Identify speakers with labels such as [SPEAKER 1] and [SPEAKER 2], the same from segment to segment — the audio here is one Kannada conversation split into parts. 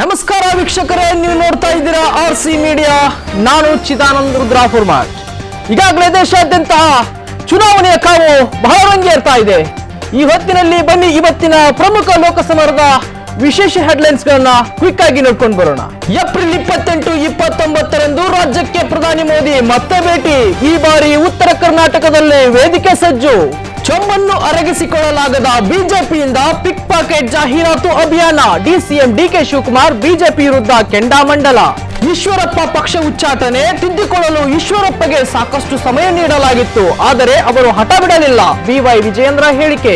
[SPEAKER 1] ನಮಸ್ಕಾರ ವೀಕ್ಷಕರೇ, ನೀವು ನೋಡ್ತಾ ಇದ್ದೀರಾ ಆರ್ ಸಿ ಮೀಡಿಯಾ ನಾನು ಚಿದಾನಂದ್ ರುದ್ರಾಪುರ್ಮಾಟ್ ಈಗಾಗಲೇ ದೇಶಾದ್ಯಂತ ಚುನಾವಣೆಯ ಕಾವು ಬಹಳ ರಂಗೇರ್ತಾ ಇದೆ. ಈ ಹೊತ್ತಿನಲ್ಲಿ ಬನ್ನಿ, ಇವತ್ತಿನ ಪ್ರಮುಖ ಲೋಕಸಮರದ ವಿಶೇಷ ಹೆಡ್ಲೈನ್ಸ್ ಗಳನ್ನ ಕ್ವಿಕ್ ಆಗಿ ನೋಡ್ಕೊಂಡು ಬರೋಣ. ಏಪ್ರಿಲ್ ಇಪ್ಪತ್ತೆಂಟು, ಇಪ್ಪತ್ತೊಂಬತ್ತರಂದು ರಾಜ್ಯಕ್ಕೆ ಪ್ರಧಾನಿ ಮೋದಿ ಮತ್ತೆ ಭೇಟಿ. ಈ ಬಾರಿ ಉತ್ತರ ಕರ್ನಾಟಕದಲ್ಲಿ ವೇದಿಕೆ ಸಜ್ಜು. ಚೊಂಬನ್ನು ಅರಗಿಸಿಕೊಳ್ಳಲಾಗದ ಬಿಜೆಪಿಯಿಂದ ಪಿಕ್ ಪಾಕೆಟ್ ಜಾಹೀರಾತು ಅಭಿಯಾನ. ಡಿಸಿಎಂ ಡಿಕೆ ಶಿವಕುಮಾರ್, ಬಿಜೆಪಿ ವಿರುದ್ಧ ಕೆಂಡಾಮಂಡಲ. ಈಶ್ವರಪ್ಪ ಪಕ್ಷ ಉಚ್ಚಾಟನೆ ತಿದ್ದಿಕೊಳ್ಳಲು ಈಶ್ವರಪ್ಪಗೆ ಸಾಕಷ್ಟು ಸಮಯ ನೀಡಲಾಗಿತ್ತು. ಆದರೆ ಅವರು ಹಠ ಬಿಡಲಿಲ್ಲ ಬಿವೈ ವಿಜಯೇಂದ್ರ ಹೇಳಿಕೆ.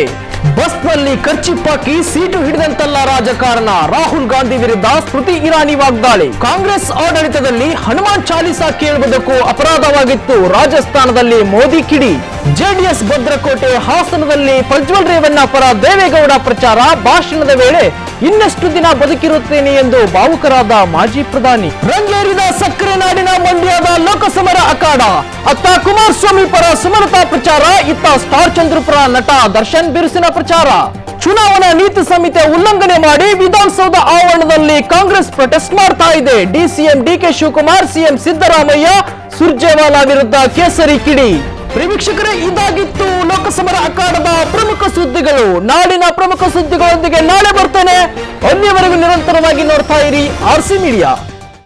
[SPEAKER 1] ಬಸ್ನಲ್ಲಿ ಖರ್ಚಿಪ್ಪಾಕಿ ಸೀಟು ಹಿಡಿದಂತಲ್ಲ ರಾಜಕಾರಣ. ರಾಹುಲ್ ಗಾಂಧಿ ವಿರುದ್ಧ ಸ್ಮೃತಿ ಇರಾನಿ ವಾಗ್ದಾಳಿ. ಕಾಂಗ್ರೆಸ್ ಆಡಳಿತದಲ್ಲಿ ಹನುಮಾನ್ ಚಾಲಿಸಾ ಕೇಳುವುದಕ್ಕೂ ಅಪರಾಧವಾಗಿತ್ತು. ರಾಜಸ್ಥಾನದಲ್ಲಿ ಮೋದಿ ಕಿಡಿ. ಜೆಡಿಎಸ್ ಭದ್ರಕೋಟೆ ಹಾಸನದಲ್ಲಿ ಪ್ರಜ್ವಲ್ ರೇವಣ್ಣ ಪರ ದೇವೇಗೌಡ ಪ್ರಚಾರ ಭಾಷಣದ ವೇಳೆ ಇನ್ನಷ್ಟು ದಿನ ಬದುಕಿರುತ್ತೇನೆ ಎಂದು ಭಾವುಕರಾದ ಮಾಜಿ ಪ್ರಧಾನಿ. ರಂಗೇರಿದ ಸಕ್ಕರೆ ನಾಡಿನ ಲೋಕಸಮರ ಅಖಾಡ. ಅತ್ತ ಕುಮಾರಸ್ವಾಮಿ ಪರ ಸುಮಲತಾ ಪ್ರಚಾರ, ಇತ್ತ ಸ್ಟಾರ್ ಚಂದ್ರಪುರ ನಟ ದರ್ಶನ್ ಬಿರುಸಿನ ಪ್ರಚಾರ. ಚುನಾವಣಾ ನೀತಿ ಸಂಹಿತೆ ಉಲ್ಲಂಘನೆ ಮಾಡಿ ವಿಧಾನಸೌಧ ಆವರಣದಲ್ಲಿ ಕಾಂಗ್ರೆಸ್ ಪ್ರೊಟೆಸ್ಟ್ ಮಾಡ್ತಾ ಇದೆ. DCM DK Shivakumar CM Siddaramaiah, Surjewala ವಿರುದ್ಧ ಕೇಸರಿ ಕಿಡಿ. ಪ್ರೇಕ್ಷಕರೇ, ಇದಾಗಿತ್ತು ಲೋಕಸಭಾ ಅಖಾಡದ ಪ್ರಮುಖ ಸುದ್ದಿಗಳು. ನಾಡಿನ ಪ್ರಮುಖ ಸುದ್ದಿಗಳೊಂದಿಗೆ ನಾಳೆ ಬರ್ತೇನೆ. ಅಲ್ಲಿಯವರೆಗೂ ನಿರಂತರವಾಗಿ ನೋಡ್ತಾ ಇರಿ ಆರ್ಸಿ ಮೀಡಿಯಾ.